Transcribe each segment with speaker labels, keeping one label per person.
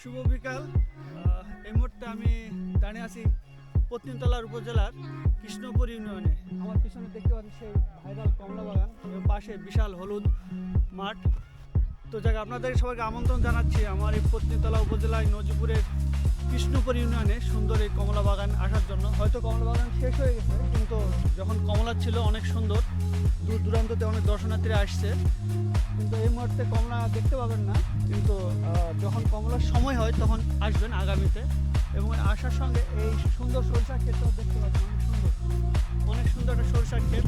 Speaker 1: শুভ বিকাল। এই মুহূর্তে আমি দাঁড়িয়ে আছি পত্নীতলার উপজেলার কৃষ্ণপুর ইউনিয়নে। আমার পিছনে দেখতে পাচ্ছি সেই ভাইরাল কমলা বাগান। পাশে বিশাল হলুদ মাঠ। তো যাক, আপনাদের সবাইকে আমন্ত্রণ জানাচ্ছি আমার এই পত্নীতলা উপজেলায় নজিপুরের কৃষ্ণপুর ইউনিয়নে সুন্দর এই কমলা বাগান আসার জন্য। হয়তো কমলা বাগান শেষ হয়ে গেছে, কিন্তু যখন কমলা ছিল অনেক সুন্দর। দূর দূরান্ততে অনেক দর্শনার্থীরা আসছে। কিন্তু এই মুহূর্তে কমলা দেখতে পাবেন না। কিন্তু যখন কমলার সময় হয়, তখন আসবেন আগামীতে। এবং আসার সঙ্গে এই সুন্দর সরিষা ক্ষেতটাও দেখতে পাবেন। অনেক সুন্দর। অনেক সুন্দর একটা সরিষা ক্ষেত।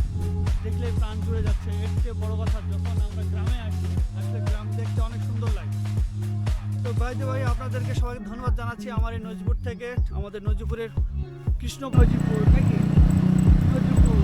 Speaker 1: দেখলে প্রাণ জুড়ে যাচ্ছে। এর চেয়ে বড় কথা, যখন আমরা গ্রামে আসি, আসলে গ্রাম দেখতে অনেক সুন্দর লাগে। তো ভাইতে ভাই আপনাদেরকে সবাইকে ধন্যবাদ জানাচ্ছি আমার এই নজিপুর থেকে। আমাদের নজিপুরের কৃষ্ণ নজিপুর নাকি? নজিপুর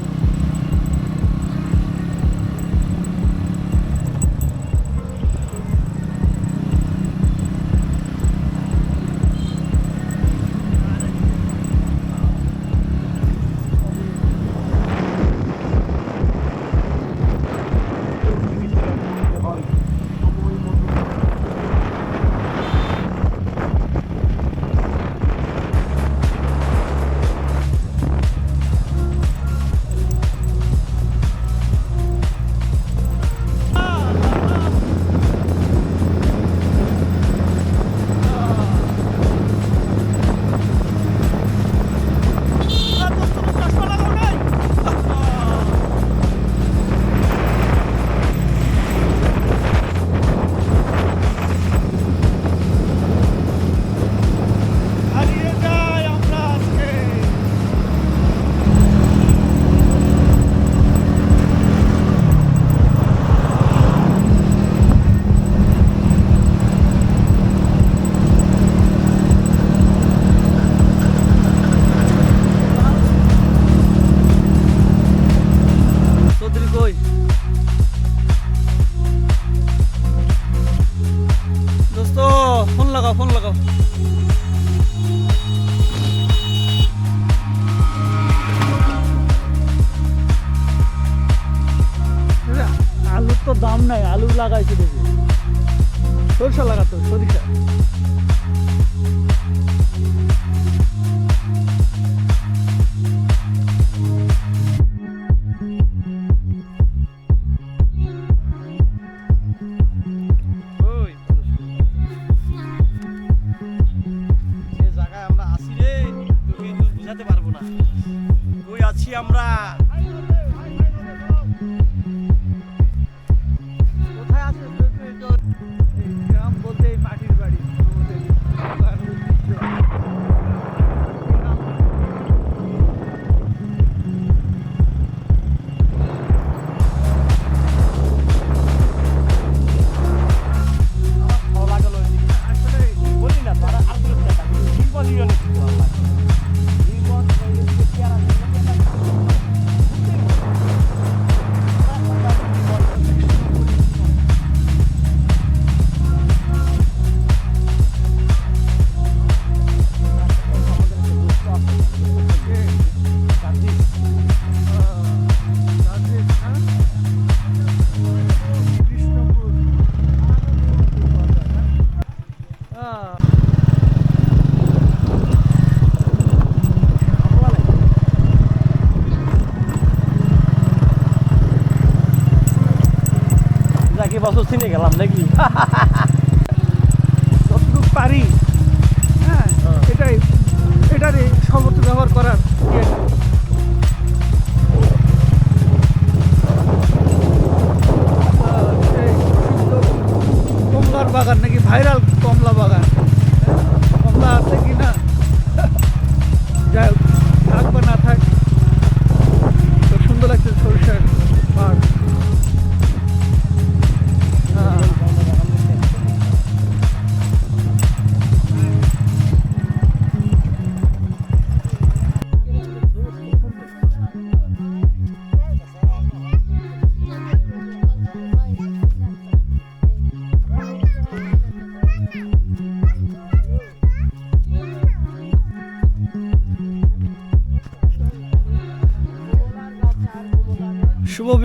Speaker 1: নাই আলু লাগাইছে দেখি। সরষা লাগাতো সরিষা।
Speaker 2: বছর চিনে গেলাম নাকি?
Speaker 1: যতটুকু পারি। হ্যাঁ
Speaker 2: হ্যাঁ।
Speaker 1: এটাই এটারই সমর্থ ব্যবহার করার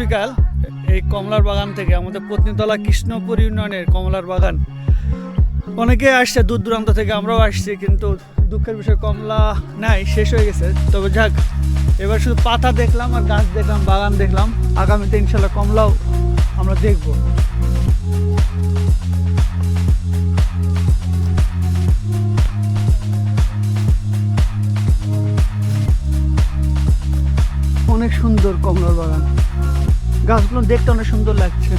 Speaker 1: বিকাল। এই কমলার বাগান থেকে আমাদের পত্নীতলা কৃষ্ণপুর ইউনিয়নের কমলার বাগান। অনেকে আসছে দূর দূরান্ত থেকে, আমরাও আসছি, কিন্তু দুঃখের বিষয় কমলা নাই, শেষ হয়ে গেছে। তবে যাক, এবার শুধু পাতা দেখলাম আর গাছ দেখলাম, বাগান দেখলাম। আগামীতে ইনশাল্লাহ কমলাও আমরা দেখব। অনেক সুন্দর কমলার বাগান। গাছগুলো দেখতে অনেক সুন্দর লাগছে।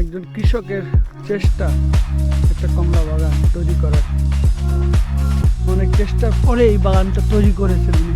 Speaker 1: একজন কৃষকের চেষ্টা একটা কমলা বাগান তৈরি করার। অনেক চেষ্টার পরে এই বাগানটা তৈরি করেছেন উনি।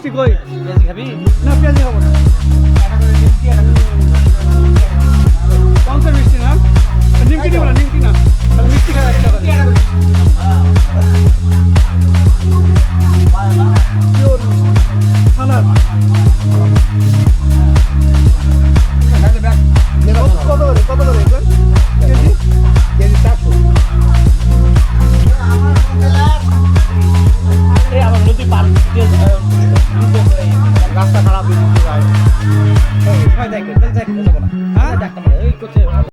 Speaker 2: दृष्टि कोई